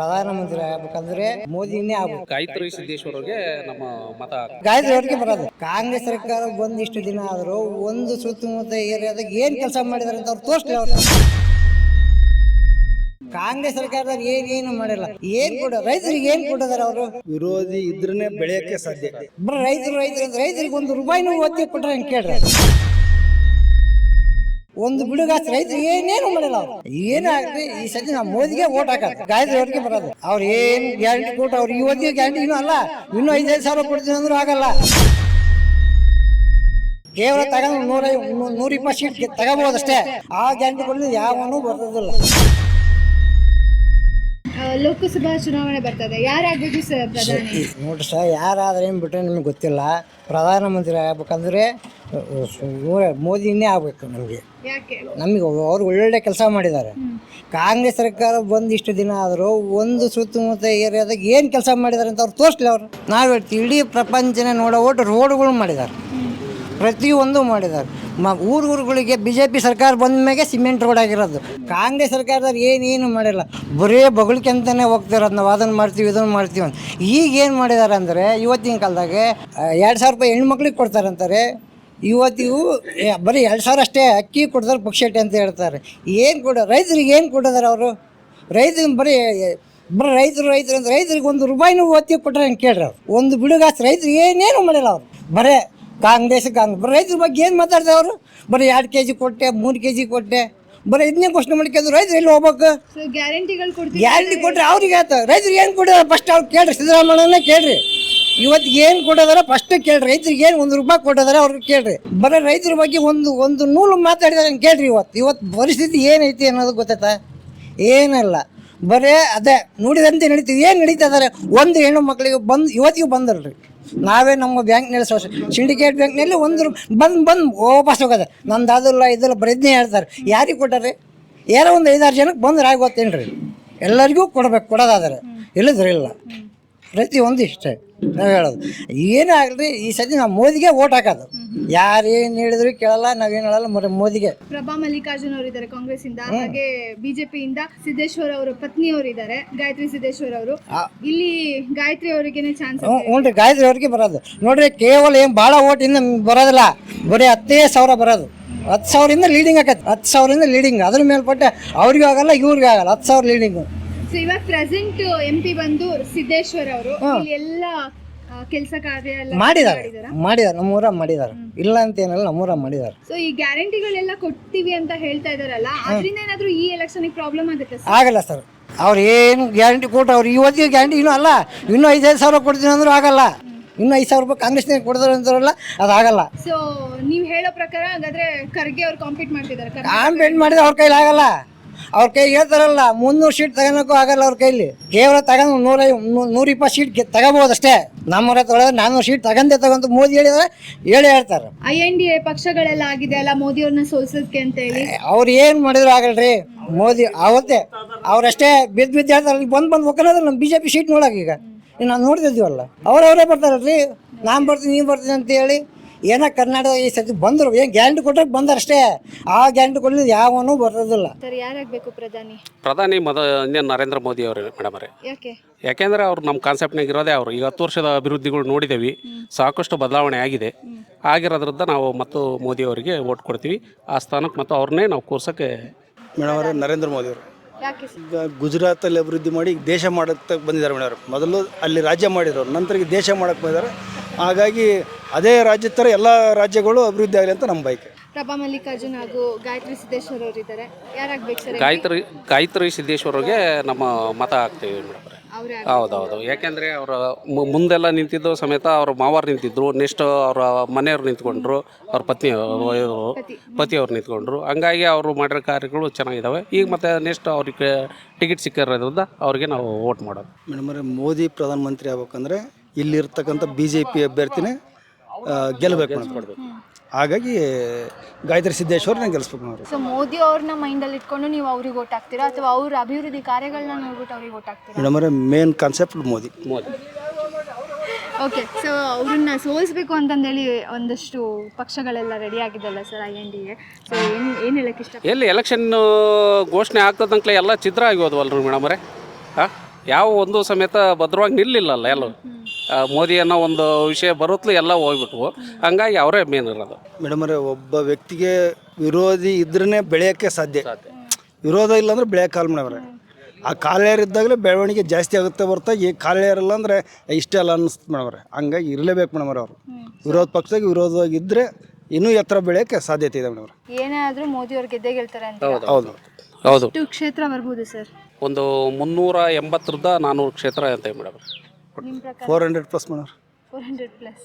ಪ್ರಧಾನಮಂತ್ರಿ ಆಗ್ಬೇಕಂದ್ರೆ ಮೋದಿನೇ ಆಗ್ಬೇಕು. ಗಾಯತ್ರಿ ಸಿದ್ದೇಶ್ವರಗೆ ನಮ್ಮ ಮತ ಗಾಯತ್ರಿಯವರಿಗೆ ಬರೋದು. ಕಾಂಗ್ರೆಸ್ ಸರ್ಕಾರ ಬಂದ್ ಇಷ್ಟು ದಿನ ಆದರೂ ಒಂದು ಸುತ್ತಮುತ್ತ ಏರಿಯಾದಾಗ ಏನ್ ಕೆಲಸ ಮಾಡಿದಾರೆ ಅಂತ ಅವ್ರು ತೋರಿಸ್ಲಿ ಅವ್ರು. ಕಾಂಗ್ರೆಸ್ ಸರ್ಕಾರದವ್ರು ಏನೇನು ಮಾಡಿಲ್ಲ. ಏನ್ ಕೊಡ ರೈತರಿಗೆ ಏನ್ ಕೊಟ್ಟಿದಾರೆ ಅವರು? ವಿರೋಧಿ ಇದ್ರೇ ಬೆಳೆಯಕ್ಕೆ ಸಾಧ್ಯ. ಬರೀ ರೈತರು ರೈತರು ರೈತರಿಗೆ ಒಂದು ರೂಪಾಯಿನೂ ಒತ್ತಿ ಕೊಟ್ರೆ ಅಂತ ಕೇಳ್ರಿ? ಒಂದು ಬಿಡುಗಾಸ್ ರೈತರು ಏನೇನು ಮಾಡಿಲ್ಲ ಅವ್ರು. ಏನಾಗ್ಲಿ ಈ ಸತಿ ನಾವು ಮೋದಿಗೆ ಓಟ್ ಹಾಕೋದು ಗಾಯತ್ರಿ ಅವ್ರಿಗೆ ಬರೋದು. ಅವ್ರು ಏನು ಗ್ಯಾರಂಟಿ ಕೊಟ್ಟು ಅವ್ರು ಇವತ್ತಿಗೆ ಗ್ಯಾರಂಟಿ ಇನ್ನೂ ಅಲ್ಲ. ಇನ್ನೂ ಐದೈದು ಸಾವಿರ ಕೊಡ್ತೀನಿ ಅಂದ್ರೂ ಆಗಲ್ಲ. ಕೇವಲ ತಗೊಂಡು ನೂರ ನೂರ ಇಪ್ಪತ್ತು ಸೀಟ್ ತಗೋಬಹುದಷ್ಟೇ ಆ ಗ್ಯಾರಂಟಿ ಕೊಡಲು ಯಾವನು ಬರೋದಿಲ್ಲ ಆ, ಲೋಕಸಭಾ ಚುನಾವಣೆ ಬರ್ತದೆ. ಯಾರಾಗಬೇಕು ಸರ್ ಪ್ರಧಾನಿ? ನೋಡ್ರಿ ಸರ್ ಯಾರಾದ್ರೆ ಏನು ಬಿಟ್ಟರೆ ನಿಮ್ಗೆ ಗೊತ್ತಿಲ್ಲ. ಪ್ರಧಾನಮಂತ್ರಿ ಆಗ್ಬೇಕಂದ್ರೆ ಮೋದಿನೇ ಆಗ್ಬೇಕು ನಮಗೆ. ಯಾಕೆ? ನಮಗೆ ಅವ್ರು ಒಳ್ಳೊಳ್ಳೆ ಕೆಲಸ ಮಾಡಿದ್ದಾರೆ. ಕಾಂಗ್ರೆಸ್ ಸರ್ಕಾರ ಬಂದು ಇಷ್ಟು ದಿನ ಆದರೂ ಒಂದು ಸುತ್ತಮುತ್ತ ಏರಿಯಾದಾಗ ಏನು ಕೆಲಸ ಮಾಡಿದ್ದಾರೆ ಅಂತ ಅವ್ರು ತೋರಿಸ್ಲಿ ಅವರು. ನಾವು ಹೇಳ್ತೀವಿ ಇಡೀ ಪ್ರಪಂಚನೇ ನೋಡೋ ಒಟ್ಟು ರೋಡ್ಗಳು ಮಾಡಿದ್ದಾರೆ. ಪ್ರತಿಯೊಂದು ಮಾಡಿದ್ದಾರೆ. ಮ ಊರು ಊರುಗಳಿಗೆ ಬಿ ಜೆ ಪಿ ಸರ್ಕಾರ ಬಂದ ಮೇಲೆ ಸಿಮೆಂಟ್ ರೋಡ್ ಆಗಿರೋದು. ಕಾಂಗ್ರೆಸ್ ಸರ್ಕಾರದವ್ರು ಏನೇನು ಮಾಡಿಲ್ಲ. ಬರೀ ಬಗಳಿಕೆಂತಲೇ ಹೋಗ್ತಿರೋದು ನಾವು ಅದನ್ನು ಮಾಡ್ತೀವಿ ಇದನ್ನು ಮಾಡ್ತೀವಿ ಅಂತ. ಈಗ ಏನು ಮಾಡಿದ್ದಾರೆ ಅಂದರೆ ಇವತ್ತಿನ ಕಾಲದಾಗೆ ಎರಡು ಸಾವಿರ ರೂಪಾಯಿ ಹೆಣ್ಮಕ್ಳಿಗೆ ಕೊಡ್ತಾರಂತಾರೆ. ಇವತ್ತಿಗೂ ಬರೀ ಎರಡು ಸಾವಿರ ಅಷ್ಟೇ ಅಕ್ಕಿ ಕೊಡ್ತಾರೆ ಪಕ್ಷೇಟೆ ಅಂತ ಹೇಳ್ತಾರೆ. ಏನು ಕೊಡ ರೈತರಿಗೆ ಏನು ಕೊಡೋದಾರೆ ಅವರು? ರೈತರಿಗೆ ಬರೀ ಬರೀ ರೈತರು ರೈತರು ಅಂತ ರೈತರಿಗೆ ಒಂದು ರೂಪಾಯಿನೂ ಒತ್ತಿ ಕೊಟ್ಟರೆ ಹಂಗೆ ಕೇಳ್ರಿ ಅವ್ರು? ಒಂದು ಬಿಡುಗಾಸ್ ರೈತರು ಏನೇನು ಮಾಡಿಲ್ಲ ಅವರು? ಬರೇ ಕಾಂಗ್ರೆಸ್ ಕಾಂಗ್ರೆಸ್ ಬರೀ ರೈತರ ಬಗ್ಗೆ ಏನು ಮಾತಾಡ್ತಾರೆ ಅವರು? ಬರೀ ಎರಡು ಕೆ ಜಿ ಕೊಟ್ಟೆ ಮೂರು ಕೆ ಜಿ ಕೊಟ್ಟೆ ಬರೀ ಇದನ್ನೇ ಮಾಡಿ ಮಾಡ್ಕೊಂಡು ರೈತರು ಎಲ್ಲಿ ಹೋಗ್ಬೇಕು? ಗ್ಯಾರಂಟಿಗಳು ಕೊಡ್ತೀವಿ ಗ್ಯಾರಂಟಿ ಕೊಟ್ಟರೆ ಅವ್ರಿಗೆ ಆಯ್ತು ರೈತರಿಗೆ ಏನು ಕೊಡೋದು ಫಸ್ಟ್ ಅವ್ರು ಕೇಳ್ರಿ ಸಿದ್ದರಾಮಯ್ಯನೇ ಕೇಳ್ರಿ. ಇವತ್ತಿಗೆ ಏನು ಕೊಟ್ಟದಾರ ಫಸ್ಟ್ ಕೇಳ್ರಿ. ರೈತರಿಗೆ ಏನು ಒಂದು ರೂಪಾಯಿ ಕೊಟ್ಟದಾರ ಅವ್ರಿಗೆ ಕೇಳ್ರಿ. ಬರೀ ರೈತರ ಬಗ್ಗೆ ಒಂದು ಒಂದು ನೂಲು ಮಾತಾಡಿದಾರೆ ಕೇಳ್ರಿ ಇವತ್ತು ಇವತ್ತು ಪರಿಸ್ಥಿತಿ ಏನೈತಿ ಅನ್ನೋದು ಗೊತ್ತಾಯ್ತಾ ಏನಲ್ಲ. ಬರೇ ಅದೇ, ನೋಡಿದಂತೆ ನಡೀತೀವಿ ಏನು ನಡೀತದಾರೆ ಒಂದು ಹೆಣ್ಣು ಮಕ್ಕಳಿಗೆ ಬಂದು, ಇವತ್ತಿಗೂ ಬಂದಲ್ರಿ ನಾವೇ ನಮ್ಮ ಬ್ಯಾಂಕ್ನಲ್ಲಿ ಸೊ ಸಿಂಡಿಕೇಟ್ ಬ್ಯಾಂಕ್ನಲ್ಲಿ ಒಂದು ಬಂದು ಬಂದು ವಾಪಸ್ ಹೋಗೋದೆ. ನಂದು ಅದಲ್ಲ, ಇದೆಲ್ಲ ಬರೀದ್ನೇ ಹೇಳ್ತಾರೆ. ಯಾರಿಗೆ ಕೊಟ್ಟಾರೆ ಯಾರೋ ಒಂದು ಐದಾರು ಜನಕ್ಕೆ ಬಂದ್ರೆ ಆಗಿ ಗೊತ್ತೇನ್ರಿ ಎಲ್ಲರಿಗೂ ಕೊಡ್ಬೇಕು, ಕೊಡೋದಾದ್ರೆ. ಇಲ್ಲದ್ರೆ ಇಲ್ಲ. ಪ್ರತಿಯೊಂದು ಇಷ್ಟೇ. ನಾವು ಹೇಳೋದು. ಏನೇ ಆಗಲಿ ಈ ಸತಿ ನಾವು ಮೋದಿಗೆ ಓಟ್ ಹಾಕೋದು. ಯಾರೇನು ಹೇಳಿದ್ರು ಕೇಳಲ್ಲ ನಾವೇನು ಹೇಳಲ್ಲ ಮರ ಮೋದಿಗೆ. ಪ್ರಭಾ ಮಲ್ಲಿಕಾರ್ಜುನ್ ಅವರು ಇದ್ದಾರೆ ಕಾಂಗ್ರೆಸ್ ಇಂದ ಹಾಗೆ ಬಿಜೆಪಿಯಿಂದ ಸಿದ್ದೇಶ್ವರ್ ಅವರು ಪತ್ನಿಯವರು ಇದ್ದಾರೆ ಗಾಯತ್ರಿ ಸಿದ್ದೇಶ್ವರ್ ಅವರು. ಇಲ್ಲಿ ಗಾಯತ್ರಿ ಅವರಿಗೆ ಚಾನ್ಸ್ ಹ್ಞೂ ಗಾಯತ್ರಿ ಅವ್ರಿಗೆ ಬರೋದು. ನೋಡ್ರಿ ಕೇವಲ ಏನು ಭಾಳ ಇಂದ ಬರೋದಿಲ್ಲ. ಬರೀ ಹತ್ತೇ ಸಾವಿರ ಬರೋದು. ಹತ್ತು ಸಾವಿರದಿಂದ ಲೀಡಿಂಗ್ ಆಕೈತೆ. ಹತ್ತು ಸಾವಿರದಿಂದ ಲೀಡಿಂಗ್ ಅದ್ರ ಮೇಲ್ಪಟ್ಟೆ ಅವ್ರಿಗೂ ಆಗಲ್ಲ ಇವ್ರಿಗೂ ಆಗಲ್ಲ. ಹತ್ತು ಸಾವಿರ ಲೀಡಿಂಗು ಸೊ ಇವಾಗ ಪ್ರೆಸೆಂಟ್ ಎಂ ಪಿ ಬಂದು ಸಿದ್ದೇಶ್ವರ್ ಅವರು. ಇಲ್ಲಿ ಎಲ್ಲ ಕೆಲಸ ಕಾರ್ಯ ಎಲ್ಲ ಮಾಡಿದ್ದಾರೆ ಮಾಡಿದ್ದಾರೆ ನಮ್ಮೂರ ಮಾಡಿದ್ದಾರೆ ಇಲ್ಲ ಅಂತ ಏನಲ್ಲ ನಮ್ಮೂರ ಮಾಡಿದ್ದಾರೆ ಸೊ ಈ ಗ್ಯಾರಂಟಿಗಳೆಲ್ಲ ಕೊಡ್ತೀವಿ ಅಂತ ಹೇಳ್ತಾ ಇದಾರಲ್ಲ ಅದರಿಂದ ಏನಾದ್ರೂ ಈ ಎಲೆಕ್ಷನ್ ಪ್ರಾಬ್ಲಮ್ ಆಗುತ್ತೆ ಸರ್ ಆಗಲ್ಲ ಸರ್ ಅವ್ರು ಏನು ಗ್ಯಾರಂಟಿ ಕೊಟ್ಟು ಅವ್ರು ಇವತ್ತಿಗೆ ಗ್ಯಾರಂಟಿ ಇನ್ನೂ ಅಲ್ಲ. ಇನ್ನೂ ಐದೈದು ಸಾವಿರ ಕೊಡ್ತೀನಿ ಅಂದ್ರೂ ಆಗಲ್ಲ. ಇನ್ನೂ ಐದು ಸಾವಿರ ರೂಪಾಯಿ ಕಾಂಗ್ರೆಸ್ನಾಗ ಕೊಡ್ತಾರೆ ಅಂತಾರಲ್ಲ ಅದು ಆಗಲ್ಲ. ಸೊ ನೀವ್ ಹೇಳೋ ಪ್ರಕಾರ ಹಾಗಾದ್ರೆ ಖರ್ಗೆ ಅವ್ರು ಕಾಂಪೀಟ್ ಮಾಡ್ತಿದ್ದಾರೆ ಕಾಂಪೇಟ್ ಮಾಡಿದ್ರೆ ಅವ್ರ ಕೈಲಿ ಆಗಲ್ಲ. ಅವ್ರ ಕೈ ಹೇಳ್ತಾರಲ್ಲ ಮುನ್ನೂರು ಸೀಟ್ ತಗೋಳಕ್ಕೂ ಆಗಲ್ಲ ಅವ್ರ ಕೈಲಿ. ಕೇವಲ ತಗೊಂಡು ನೂರ ನೂರ ಇಪ್ಪತ್ತು ಸೀಟ್ ತಗೋಬಹುದು ಅಷ್ಟೇ. ನಮ್ಮೂರ ತೊಳೆದ್ರೆ ನಾನ್ನೂರು ಸೀಟ್ ತಗೊಂಡೆ ತಗೊಂಡು ಮೋದಿ ಹೇಳಿದ್ರೆ ಹೇಳಿ ಹೇಳ್ತಾರೆ. ಐ ಎನ್ ಡಿ ಎ ಪಕ್ಷಗಳೆಲ್ಲ ಆಗಿದೆ ಅಲ್ಲ ಮೋದಿ ಅವ್ರನ್ನ ಸೋಲ್ಸೋದಕ್ಕೆ ಅಂತ ಹೇಳಿ? ಅವ್ರು ಏನು ಮಾಡಿದ್ರು ಆಗಲ್ರಿ? ಮೋದಿ ಅವತ್ತೇ ಅವ್ರಷ್ಟೇ ಬಿದ್ದು ಬಿದ್ದು ಹೇಳ್ತಾರೆ ಬಂದ್ ಬಂದು ಒಕ್ಕನದ್ರ ನಮ್ಮ ಬಿ ಜೆ ಪಿ ಸೀಟ್ ನೋಡಕ್ಕೆ ಈಗ. ಈಗ ನಾವು ನೋಡ್ತಿದ್ದೀವಲ್ಲ ಅವ್ರವರೇ ಬರ್ತಾರಲ್ರಿ? ನಾನು ಬರ್ತೀನಿ ನೀನು ಬರ್ತೀನಿ ಅಂತ ಹೇಳಿ. ಏನೋ ಕರ್ನಾಟಕ ಈ ಸತಿ ಬಂದರು? ಏನು ಗ್ಯಾರಂಟಿ ಕೊಟ್ಟರೆ ಬಂದ್ರಷ್ಟೇ. ಆ ಗ್ಯಾರಂಟಿ ಕೊಡಲಿಲ್ಲ ಯಾವನು ಬರೋದಿಲ್ಲ ಸರ್ ಯಾರಾಗಬೇಕು ಪ್ರಧಾನಿ? ಪ್ರಧಾನಿ ಮದ ಇನ್ನೇನು ನರೇಂದ್ರ ಮೋದಿ ಅವರು ಮೇಡಮ್ ಅವರೇ. ಯಾಕೆ? ಯಾಕೆಂದರೆ ಅವ್ರು ನಮ್ಮ ಕಾನ್ಸೆಪ್ಟ್ನಾಗ ಇರೋದೇ ಅವರು. ಈಗ ಹತ್ತು ವರ್ಷದ ಅಭಿವೃದ್ಧಿಗಳು ನೋಡಿದ್ದೇವೆ ಸಾಕಷ್ಟು ಬದಲಾವಣೆ ಆಗಿದೆ. ಆಗಿರೋದ್ರಿಂದ ನಾವು ಮತ್ತು ಮೋದಿ ಅವರಿಗೆ ಓಟ್ ಕೊಡ್ತೀವಿ. ಆ ಸ್ಥಾನಕ್ಕೆ ಮತ್ತು ಅವ್ರನ್ನೇ ನಾವು ಕೂರ್ಸೋಕ್ಕೆ ಮೇಡಮ್ ಅವರೇ ನರೇಂದ್ರ ಮೋದಿ ಅವರು. ಯಾಕೆ ಸರ್? ಈಗ ಗುಜರಾತಲ್ಲಿ ಅಭಿವೃದ್ಧಿ ಮಾಡಿ ದೇಶ ಮಾಡಕ್ಕೆ ಬಂದಿದ್ದಾರೆ ಮೇಡಮ್ ಅವರು. ಮೊದಲು ಅಲ್ಲಿ ರಾಜ್ಯ ಮಾಡಿರೋರು. ನಂತರ ಈಗ ದೇಶ ಮಾಡಕ್ಕೆ ಬಂದಿದ್ದಾರೆ. ಹಾಗಾಗಿ ಅದೇ ರಾಜ್ಯದ ಥರ ಎಲ್ಲ ರಾಜ್ಯಗಳು ಅಭಿವೃದ್ಧಿ ಆಗಲಿ ಅಂತ ನಮ್ಮ ಬಯಕೆ. ಪ್ರಭಾ ಮಲ್ಲಿಕಾರ್ಜುನ್ ಹಾಗೂ ಗಾಯತ್ರಿ ಸಿದ್ದೇಶ್ವರ್ ಅವರು ಇದ್ದಾರೆ. ಯಾರಾಗ್ಬೇಕು ಸರ್? ಗಾಯತ್ರಿ ಗಾಯತ್ರಿ ಸಿದ್ದೇಶ್ವರಿಗೆ ನಮ್ಮ ಮತ ಹಾಕ್ತೀವಿ ಮೇಡಮ್ ಅವರೇ. ಹೌದು ಹೌದೌದು. ಯಾಕೆಂದರೆ ಅವರು ಮುಂದೆಲ್ಲ ನಿಂತಿದ್ದು ಸಮೇತ ಅವ್ರ ಮಾವಾರು ನಿಂತಿದ್ರು ನೆಕ್ಸ್ಟ್ ಅವರ ಮನೆಯವ್ರು ನಿಂತ್ಕೊಂಡ್ರು ಅವ್ರ ಪತ್ನಿ ಪತಿಯವ್ರು ನಿಂತ್ಕೊಂಡ್ರು. ಹಂಗಾಗಿ ಅವರು ಮಾಡಿರೋ ಕಾರ್ಯಗಳು ಚೆನ್ನಾಗಿದ್ದಾವೆ ಈಗ ಮತ್ತೆ ನೆಕ್ಸ್ಟ್ ಅವ್ರಿಗೆ ಟಿಕೆಟ್ ಸಿಕ್ಕಿರೋದ್ರಿಂದ ಅವ್ರಿಗೆ ನಾವು ವೋಟ್ ಮಾಡೋದು. ಮೇಡಮ್ ಅವರೇ ಮೋದಿ ಪ್ರಧಾನಮಂತ್ರಿ ಆಗ್ಬೇಕಂದ್ರೆ ಇಲ್ಲಿರ್ತಕ್ಕಂಥ ಬಿ ಜೆ ಪಿ ಅಭ್ಯರ್ಥಿನೇ ಗೆಲ್ಲಬೇಕು ಹಾಗಾಗಿ ಗಾಯತ್ರಿ ಸಿದ್ದೇಶ್ವರನ ಗೆಲ್ಲಿಸ್ಬೇಕು ನಾವು. ಸೊ ಮೋದಿ ಅವ್ರನ್ನ ಮೈಂಡಲ್ಲಿ ಇಟ್ಕೊಂಡು ನೀವು ಅವ್ರಿಗೆ ಓಟ್ ಹಾಕ್ತೀರಾ? ಅಥವಾ ಅವ್ರ ಅಭಿವೃದ್ಧಿ ಕಾರ್ಯಗಳನ್ನ ನೋಡ್ಬಿಟ್ಟು ಅವ್ರಿಗೆ ಓಟ್ ಹಾಕ್ತೀರಾ? ಮೇಡಮ್ ಅವರೇ main concept Modi. Modi. Okay so ಅವ್ರನ್ನ ಸೋಲಿಸ್ಬೇಕು ಅಂತಂದೇಳಿ ಒಂದಷ್ಟು ಪಕ್ಷಗಳೆಲ್ಲ ರೆಡಿ ಆಗಿದೆಲ್ಲ ಸರ್ ಐ ಎನ್ ಡಿಗೆ ಸೊ ಏನು ಏನು ಹೇಳಕ್ಕೆ ಇಷ್ಟ ಎಲ್ಲಿ ಎಲೆಕ್ಷನ್ ಘೋಷಣೆ ಆಗ್ತದಂಕ್ಲೆ ಎಲ್ಲ ಚಿತ್ರ ಆಗಿ ಹೋದ್ವಲ್ರಿ ಮೇಡಮ್ ಅವರೇ? ಹಾಂ ಯಾವ ಒಂದು ಸಮೇತ ಭದ್ರವಾಗಿ ನಿಲ್ಲಿಲ್ಲಲ್ಲ ಎಲ್ಲ ಮೋದಿ ಅನ್ನೋ ಒಂದು ವಿಷಯ ಬರುತ್ತಲೇ ಎಲ್ಲ ಹೋಗ್ಬಿಟ್ವು. ಹಂಗಾಗಿ ಅವರೇ ಮೇನ್ ಇರೋದು. ಮೇಡಮ್ ಅವರೇ ಒಬ್ಬ ವ್ಯಕ್ತಿಗೆ ವಿರೋಧಿ ಇದ್ರೇ ಬೆಳೆಯೋಕ್ಕೆ ಸಾಧ್ಯ. ವಿರೋಧ ಇಲ್ಲ ಅಂದ್ರೆ ಬೆಳೆಯೋಕ್ಕಲ್ಲ ಮೇಡಮ್ ಅವರೇ. ಆ ಕಾಲೇರಿದ್ದಾಗಲೇ ಬೆಳವಣಿಗೆ ಜಾಸ್ತಿ ಆಗುತ್ತೆ ಹೊರ್ತಾ ಈ ಕಾಲೇರಿಲ್ಲ ಅಂದರೆ ಇಷ್ಟೇ ಅಲ್ಲ ಅನ್ನಿಸ್ತು ಮೇಡಮ್ ಅವರೇ. ಹಂಗಾಗಿ ಇರಲೇಬೇಕು ಮೇಡಮ್ ಅವ್ರೆ ಅವರು. ವಿರೋಧ ಪಕ್ಷದಾಗ ವಿರೋಧವಾಗಿದ್ದರೆ ಇನ್ನೂ ಎತ್ತರ ಬೆಳೆಯೋಕ್ಕೆ ಸಾಧ್ಯತೆ ಇದೆ ಮೇಡಮ್ ಅವರೇ. ಏನೇ ಆದ್ರೂ ಮೋದಿ ಅವ್ರು ಗೆದ್ದೇ ಗೆಲ್ತಾರೆ ಅಂತ. ಹೌದು. ಹೌದು. ಕ್ಷೇತ್ರ ಬರ್ಬೋದು ಸರ್. ಒಂದು ಮುನ್ನೂರ ಎಂಬತ್ತರಿಂದ ನಾನ್ನೂರು ಕ್ಷೇತ್ರ ಅಂತ ಮೇಡಮ್ ఫోర్ హండ్రెడ్ ప్లస్ మనర్ ఫోర్ హండ్రెడ్ ప్లస్.